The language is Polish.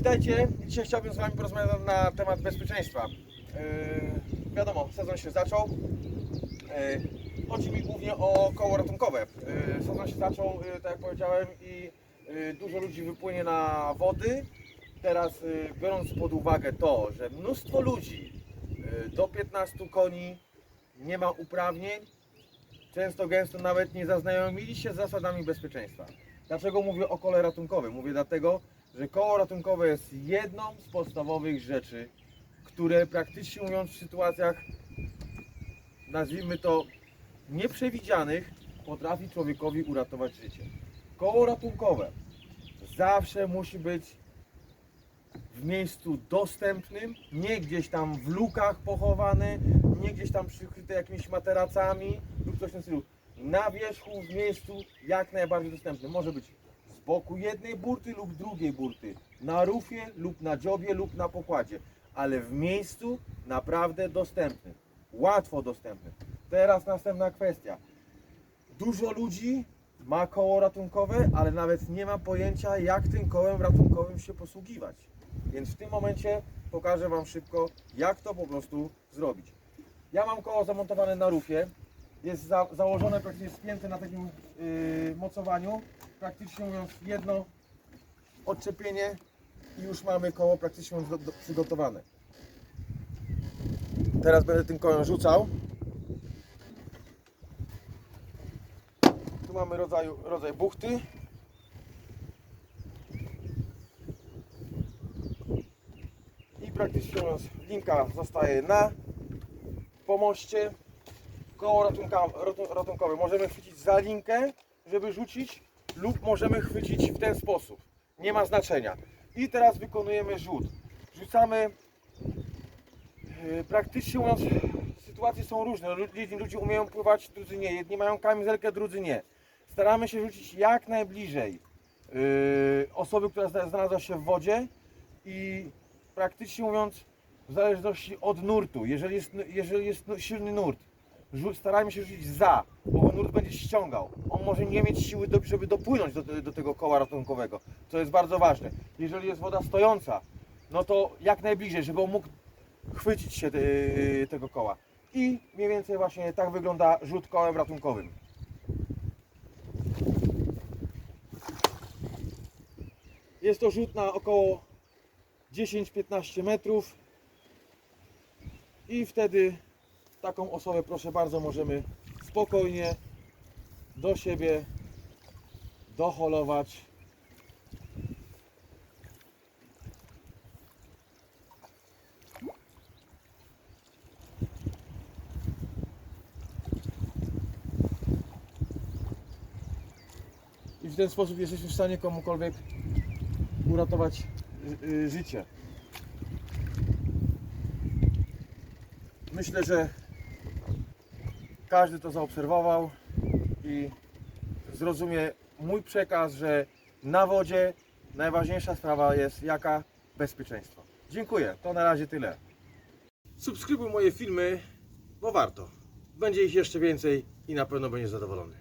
Witajcie. Dzisiaj chciałbym z Wami porozmawiać na temat bezpieczeństwa. Yy, wiadomo, sezon się zaczął. Yy, chodzi mi głównie o koło ratunkowe. Yy, sezon się zaczął, yy, tak jak powiedziałem, i yy, dużo ludzi wypłynie na wody. Teraz, yy, biorąc pod uwagę to, że mnóstwo ludzi yy, do 15 koni nie ma uprawnień, często gęsto nawet nie zaznajomili się z zasadami bezpieczeństwa. Dlaczego mówię o kole ratunkowym? Mówię dlatego, że koło ratunkowe jest jedną z podstawowych rzeczy, które praktycznie mówiąc w sytuacjach, nazwijmy to nieprzewidzianych, potrafi człowiekowi uratować życie. Koło ratunkowe zawsze musi być w miejscu dostępnym, nie gdzieś tam w lukach pochowane, nie gdzieś tam przykryte jakimiś materacami lub coś w tym stylu. Na wierzchu, w miejscu jak najbardziej dostępnym. Może być z boku jednej burty lub drugiej burty, na rufie lub na dziobie lub na pokładzie, ale w miejscu naprawdę dostępnym, łatwo dostępnym. Teraz następna kwestia. Dużo ludzi ma koło ratunkowe, ale nawet nie ma pojęcia, jak tym kołem ratunkowym się posługiwać. Więc w tym momencie pokażę Wam szybko, jak to po prostu zrobić. Ja mam koło zamontowane na rufie. Jest za, założone, praktycznie spięte na takim yy, mocowaniu. Praktycznie mówiąc, jedno odczepienie i już mamy koło praktycznie do, do, przygotowane. Teraz będę tym kołem rzucał. Tu mamy rodzaju, rodzaj buchty. I praktycznie linka zostaje na pomoście. Koło ratunkowe możemy chwycić za linkę, żeby rzucić, lub możemy chwycić w ten sposób. Nie ma znaczenia. I teraz wykonujemy rzut. Rzucamy yy, praktycznie mówiąc, sytuacje są różne. Jedni ludzie umieją pływać, drudzy nie. Jedni mają kamizelkę, drudzy nie. Staramy się rzucić jak najbliżej yy, osoby, która zna- znalazła się w wodzie i praktycznie mówiąc, w zależności od nurtu, jeżeli jest, jeżeli jest silny nurt, rzu- starajmy się rzucić za, bo nurt będzie ściągał. On może nie mieć siły, do, żeby dopłynąć do, do tego koła ratunkowego, co jest bardzo ważne. Jeżeli jest woda stojąca, no to jak najbliżej, żeby on mógł chwycić się te- tego koła. I mniej więcej właśnie tak wygląda rzut kołem ratunkowym. Jest to rzut na około 10-15 metrów i wtedy taką osobę proszę bardzo możemy spokojnie do siebie doholować i w ten sposób jesteśmy w stanie komukolwiek uratować y, y, życie. Myślę, że każdy to zaobserwował i zrozumie mój przekaz, że na wodzie najważniejsza sprawa jest jaka? Bezpieczeństwo. Dziękuję. To na razie tyle. Subskrybuj moje filmy, bo warto. Będzie ich jeszcze więcej i na pewno będziesz zadowolony.